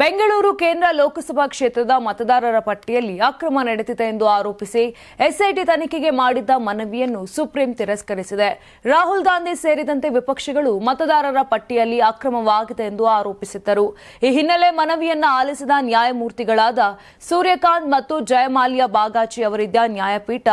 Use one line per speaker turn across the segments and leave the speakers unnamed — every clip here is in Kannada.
ಬೆಂಗಳೂರು ಕೇಂದ್ರ ಲೋಕಸಭಾ ಕ್ಷೇತ್ರದ ಮತದಾರರ ಪಟ್ಟಿಯಲ್ಲಿ ಅಕ್ರಮ ನಡೆದಿದೆ ಎಂದು ಆರೋಪಿಸಿ ಎಸ್ಐಟಿ ತನಿಖೆಗೆ ಮಾಡಿದ್ದ ಮನವಿಯನ್ನು ಸುಪ್ರೀಂ ತಿರಸ್ಕರಿಸಿದೆ. ರಾಹುಲ್ ಗಾಂಧಿ ಸೇರಿದಂತೆ ವಿಪಕ್ಷಗಳು ಮತದಾರರ ಪಟ್ಟಿಯಲ್ಲಿ ಅಕ್ರಮವಾಗಿದೆ ಎಂದು ಆರೋಪಿಸಿದ್ದರು. ಈ ಹಿನ್ನೆಲೆ ಮನವಿಯನ್ನು ಆಲಿಸಿದ ನ್ಯಾಯಮೂರ್ತಿಗಳಾದ ಸೂರ್ಯಕಾಂತ್ ಮತ್ತು ಜಯಮಾಲ್ಯ ಬಾಗಾಚಿ ಅವರಿದ್ದ ನ್ಯಾಯಪೀಠ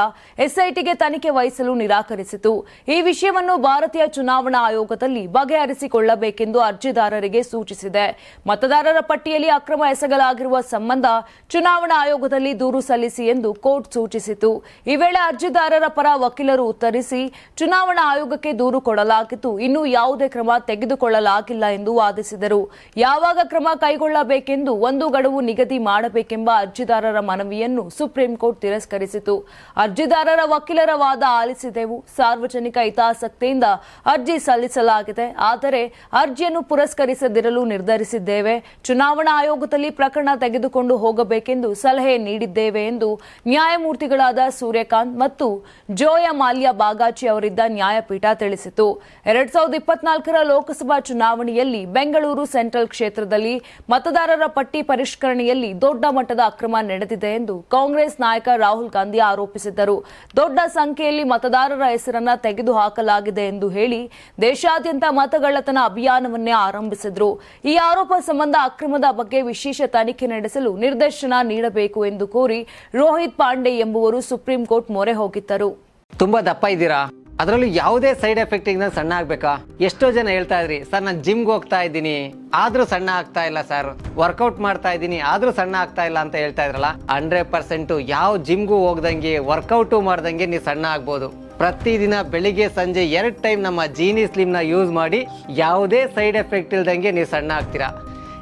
ಎಸ್ಐಟಿಗೆ ತನಿಖೆ ವಹಿಸಲು ನಿರಾಕರಿಸಿತು. ಈ ವಿಷಯವನ್ನು ಭಾರತೀಯ ಚುನಾವಣಾ ಆಯೋಗದಲ್ಲಿ ಬಗೆಹರಿಸಿಕೊಳ್ಳಬೇಕೆಂದು ಅರ್ಜಿದಾರರಿಗೆ ಸೂಚಿಸಿದೆ. ಮತದಾರರ ಪಟ್ಟಿಯಲ್ಲಿ ಅಕ್ರಮ ಎಸಗಲಾಗಿರುವ ಸಂಬಂಧ ಚುನಾವಣಾ ಆಯೋಗದಲ್ಲಿ ದೂರು ಸಲ್ಲಿಸಿ ಎಂದು ಕೋರ್ಟ್ ಸೂಚಿಸಿತು ಈ ವೇಳೆ ಅರ್ಜಿದಾರರ ಪರ ವಕೀಲರು ಉತ್ತರಿಸಿ, ಚುನಾವಣಾ ಆಯೋಗಕ್ಕೆ ದೂರು ಕೊಡಲಾಗಿತ್ತು ಇನ್ನೂ ಯಾವುದೇ ಕ್ರಮ ತೆಗೆದುಕೊಳ್ಳಲಾಗಿಲ್ಲ ಎಂದು ವಾದಿಸಿದರು. ಯಾವಾಗ ಕ್ರಮ ಕೈಗೊಳ್ಳಬೇಕೆಂದು ಒಂದು ಗಡುವು ನಿಗದಿ ಮಾಡಬೇಕೆಂಬ ಅರ್ಜಿದಾರರ ಮನವಿಯನ್ನು ಸುಪ್ರೀಂ ಕೋರ್ಟ್ ತಿರಸ್ಕರಿಸಿತು. ಅರ್ಜಿದಾರರ ವಕೀಲರ ವಾದ ಆಲಿಸಿದೆವು. ಸಾರ್ವಜನಿಕ ಹಿತಾಸಕ್ತಿಯಿಂದ ಅರ್ಜಿ ಸಲ್ಲಿಸಲಾಗಿದೆ. ಆದರೆ ಅರ್ಜಿಯನ್ನು ಪುರಸ್ಕರಿಸದಿರಲು ನಿರ್ಧರಿಸಿದ್ದೇವೆ. ಚುನಾವಣಾ ಆಯೋಗದಲ್ಲಿ ಪ್ರಕರಣ ತೆಗೆದುಕೊಂಡು ಹೋಗಬೇಕೆಂದು ಸಲಹೆ ನೀಡಿದ್ದೇವೆ ಎಂದು ನ್ಯಾಯಮೂರ್ತಿಗಳಾದ ಸೂರ್ಯಕಾಂತ್ ಮತ್ತು ಜೋಯ ಮಾಲ್ಯ ಬಾಗಾಚಿ ಅವರಿದ್ದ ನ್ಯಾಯಪೀಠ ತಿಳಿಸಿತು. ಎರಡ್ ಸಾವಿರದ ಇಪ್ಪತ್ನಾಲ್ಕರ ಲೋಕಸಭಾ ಚುನಾವಣೆಯಲ್ಲಿ ಬೆಂಗಳೂರು ಸೆಂಟ್ರಲ್ ಕ್ಷೇತ್ರದಲ್ಲಿ ಮತದಾರರ ಪಟ್ಟಿ ಪರಿಷ್ಕರಣೆಯಲ್ಲಿ ದೊಡ್ಡ ಮಟ್ಟದ ಅಕ್ರಮ ನಡೆದಿದೆ ಎಂದು ಕಾಂಗ್ರೆಸ್ ನಾಯಕ ರಾಹುಲ್ ಗಾಂಧಿ ಆರೋಪಿಸಿದ್ದರು. ದೊಡ್ಡ ಸಂಖ್ಯೆಯಲ್ಲಿ ಮತದಾರರ ಹೆಸರನ್ನ ತೆಗೆದುಹಾಕಲಾಗಿದೆ ಎಂದು ಹೇಳಿ ದೇಶಾದ್ಯಂತ ಮತಗಳ್ಳತನ ಅಭಿಯಾನವನ್ನೇ ಆರಂಭಿಸಿದ್ರು. ಈ ಆರೋಪ ಸಂಬಂಧ ಅಕ್ರಮದ ಬಗ್ಗೆ ವಿಶೇಷ ತನಿಖೆ ನಡೆಸಲು ನಿರ್ದೇಶನ ನೀಡಬೇಕು ಎಂದು ಕೋರಿ ರೋಹಿತ್ ಪಾಂಡೆ ಎಂಬುವರು ಸುಪ್ರೀಂ ಕೋರ್ಟ್ ಮೊರೆ ಹೋಗಿದ್ದರು.
ತುಂಬಾ ದಪ್ಪ ಇದ್ದೀರಾ? ಅದರಲ್ಲೂ ಯಾವುದೇ ಸೈಡ್ ಎಫೆಕ್ಟ್ ಇಂದ ಸಣ್ಣ ಆಗ್ಬೇಕಾ? ಎಷ್ಟೋ ಜನ ಹೇಳ್ತಾ ಇದ್ರಿ, ಸರ್, ನಾನು ಜಿಮ್ಗೆ ಹೋಗ್ತಾ ಇದ್ದೀನಿ. ಆದ್ರೂ ಸಣ್ಣ ಆಗ್ತಾ ಇಲ್ಲ, ಸರ್. ವರ್ಕೌಟ್ ಮಾಡ್ತಾ ಇದ್ದೀನಿ, ಆದ್ರೂ ಸಣ್ಣ ಆಗ್ತಾ ಇಲ್ಲ ಅಂತ ಹೇಳ್ತಾ ಇದ್ರಲ್ಲ ಹಂಡ್ರೆಡ್ ಪರ್ಸೆಂಟ್ ಯಾವ ಜಿಮ್ಗೂ ಹೋಗ್ದಂಗೆ ವರ್ಕೌಟು ಮಾಡ್ದಂಗೆ ನೀವು ಸಣ್ಣ ಆಗ್ಬೋದು. ಪ್ರತಿದಿನ ಬೆಳಿಗ್ಗೆ, ಸಂಜೆ ಎರಡು ಟೈಮ್ ನಮ್ಮ ಜೀನಿ ಸ್ಲಿಮ್ನ ಯೂಸ್ ಮಾಡಿ ಯಾವುದೇ ಸೈಡ್ ಎಫೆಕ್ಟ್ ಇಲ್ದಂಗೆ ನೀವು ಸಣ್ಣ ಆಗ್ತೀರಾ?